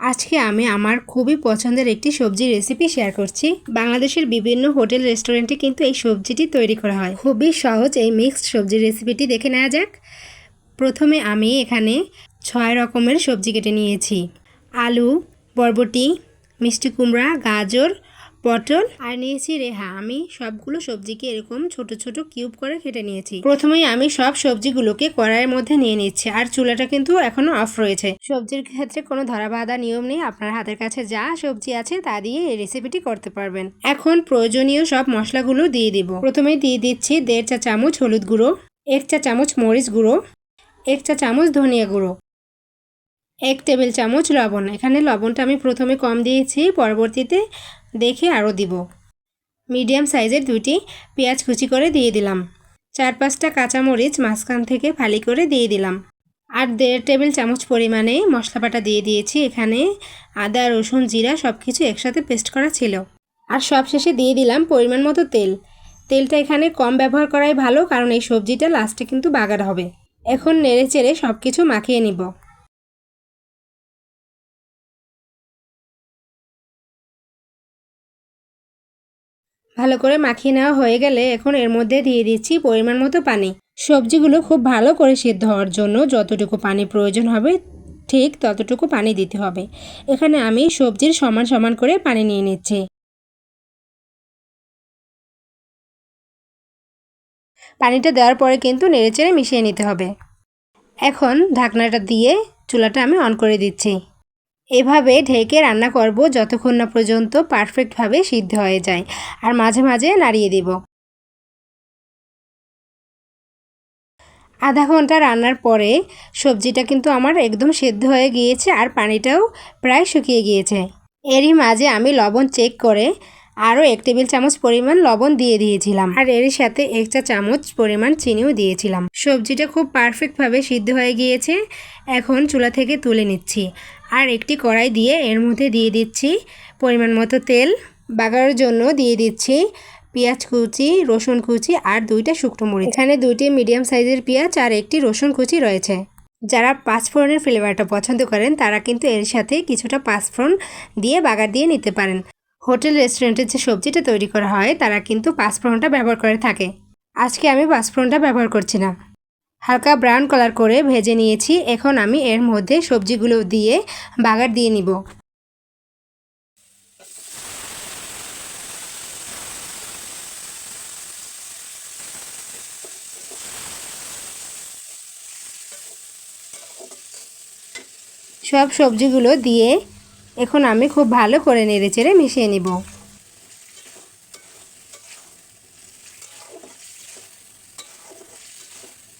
আজকে আমি আমার খুবই পছন্দের একটি সবজি রেসিপি শেয়ার করছি। বাংলাদেশের বিভিন্ন হোটেল রেস্টুরেন্টে কিন্তু এই সবজিটি তৈরি করা হয়। খুবই সহজ এই মিক্সড সবজির রেসিপিটি দেখে নেওয়া যাক। প্রথমে আমি এখানে ছয় রকমের সবজি কেটে নিয়েছি। আলু, বরবটি, মিষ্টি কুমড়া, গাজর পটল আর নিয়েছি রেহা। আমি সবগুলো সবজিকে এরকম ছোট ছোট কিউব করে কেটে নিয়েছি। প্রথমেই আমি সব সবজিগুলোকে কড়াইয়ের মধ্যে নিয়ে নিচ্ছি আর চুলাটা কিন্তু এখনও অফ রয়েছে। সবজির ক্ষেত্রে কোনো ধরা বাঁধা নিয়ম নেই আপনার হাতের কাছে যা সবজি আছে তা দিয়ে এই রেসিপিটি করতে পারবেন। এখন প্রয়োজনীয় সব মশলাগুলো দিয়ে দিব। প্রথমেই দিয়ে দিচ্ছি দেড় চা চামচ হলুদ গুঁড়ো এক চা চামচ মরিচ গুঁড়ো এক চা চামচ ধনিয়া গুঁড়ো এক টেবিল চামচ লবণ। এখানে লবণটা আমি প্রথমে কম দিয়েছি পরবর্তীতে দেখে আরও দিব। মিডিয়াম সাইজের দুটি পেঁয়াজ কুচি করে দিয়ে দিলাম। চার পাঁচটা কাঁচামরিচ মাঝখান থেকে ফালি করে দিয়ে দিলাম। আর দেড় টেবিল চামচ পরিমাণে মশলা বাটা দিয়ে দিয়েছি। এখানে আদা, রসুন, জিরা সব কিছু একসাথে পেস্ট করা ছিল। আর সব শেষে দিয়ে দিলাম পরিমাণ মতো তেল। তেলটা এখানে কম ব্যবহার করাই ভালো, কারণ এই সবজিটা লাস্টে কিন্তু বাগার হবে। এখন নেড়ে চেড়ে সব কিছু মাখিয়ে নিব। ভালো করে মাখিয়ে নেওয়া হয়ে গেলে এখন এর মধ্যে দিয়ে দিচ্ছি পরিমাণ মতো পানি। সবজিগুলো খুব ভালো করে সিদ্ধ হওয়ার জন্য যতটুকু পানি প্রয়োজন হবে, ঠিক ততটুকু পানি দিতে হবে। এখানে আমি সবজির সমান সমান করে পানি নিয়ে নিচ্ছি। পানিটা দেওয়ার পরে কিন্তু নেড়েচেড়ে মিশিয়ে নিতে হবে। এখন ঢাকনাটা দিয়ে চুলাটা আমি অন করে দিচ্ছি। এভাবে ঢেকে রান্না করব যতক্ষণ না পর্যন্ত পারফেক্টভাবে সিদ্ধ হয়ে যায়। আর মাঝে মাঝে নাড়িয়ে দেব। আধা ঘণ্টা রান্নার পরে সবজিটা কিন্তু আমার একদম সেদ্ধ হয়ে গিয়েছে আর পানিটাও প্রায় শুকিয়ে গিয়েছে। এরই মাঝে আমি লবণ চেক করে আরও এক টেবিল চামচ পরিমাণ লবণ দিয়ে দিয়েছিলাম। আর এর সাথে এক চা চামচ পরিমাণ চিনিও দিয়েছিলাম। সবজিটা খুব পারফেক্টভাবে সিদ্ধ হয়ে গিয়েছে। এখন চুলা থেকে তুলে নিচ্ছি। আর একটি কড়াই দিয়ে এর মধ্যে দিয়ে দিচ্ছি পরিমাণ মতো তেল। বাগারের জন্য দিয়ে দিচ্ছি পেঁয়াজ কুচি, রসুন কুচি আর দুইটা শুকনো মরিচ। এখানে দুইটি মিডিয়াম সাইজের পেঁয়াজ আর একটি রসুন কুচি রয়েছে। যারা পাঁচফোড়নের ফ্লেভারটা পছন্দ করেন, তারা কিন্তু এর সাথে কিছুটা পাঁচফোড়ন দিয়ে বাগার দিয়ে নিতে পারেন। হোটেল, রেস্টুরেন্টের যে সবজিটা তৈরি করা হয়, তারা কিন্তু পাঁচফোড়নটা ব্যবহার করে থাকে। আজকে আমি পাঁচফোড়নটা ব্যবহার করছি না। হালকা ব্রাউন কালার করে ভেজে নিয়েছি। এখন আমি এর মধ্যে সবজিগুলো দিয়ে বাগার দিয়ে নিব। সব সবজিগুলো দিয়ে এখন আমি খুব ভালো করে নেড়ে চেড়ে মিশিয়ে নিব।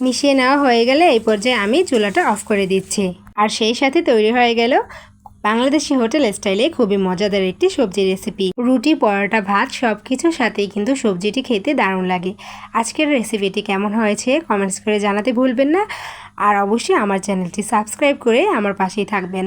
মিশিয়ে নেওয়া হয়ে গেলে এই পর্যায়ে আমি চুলাটা অফ করে দিচ্ছি। আর সেই সাথে তৈরি হয়ে গেল বাংলাদেশি হোটেল স্টাইলে খুবই মজাদার একটি সবজি রেসিপি। রুটি, পরোটা, ভাত সব কিছুর সাথেই কিন্তু সবজিটি খেতে দারুণ লাগে। আজকের রেসিপিটি কেমন হয়েছে কমেন্টস করে জানাতে ভুলবেন না। আর অবশ্যই আমার চ্যানেলটি সাবস্ক্রাইব করে আমার পাশেই থাকবেন।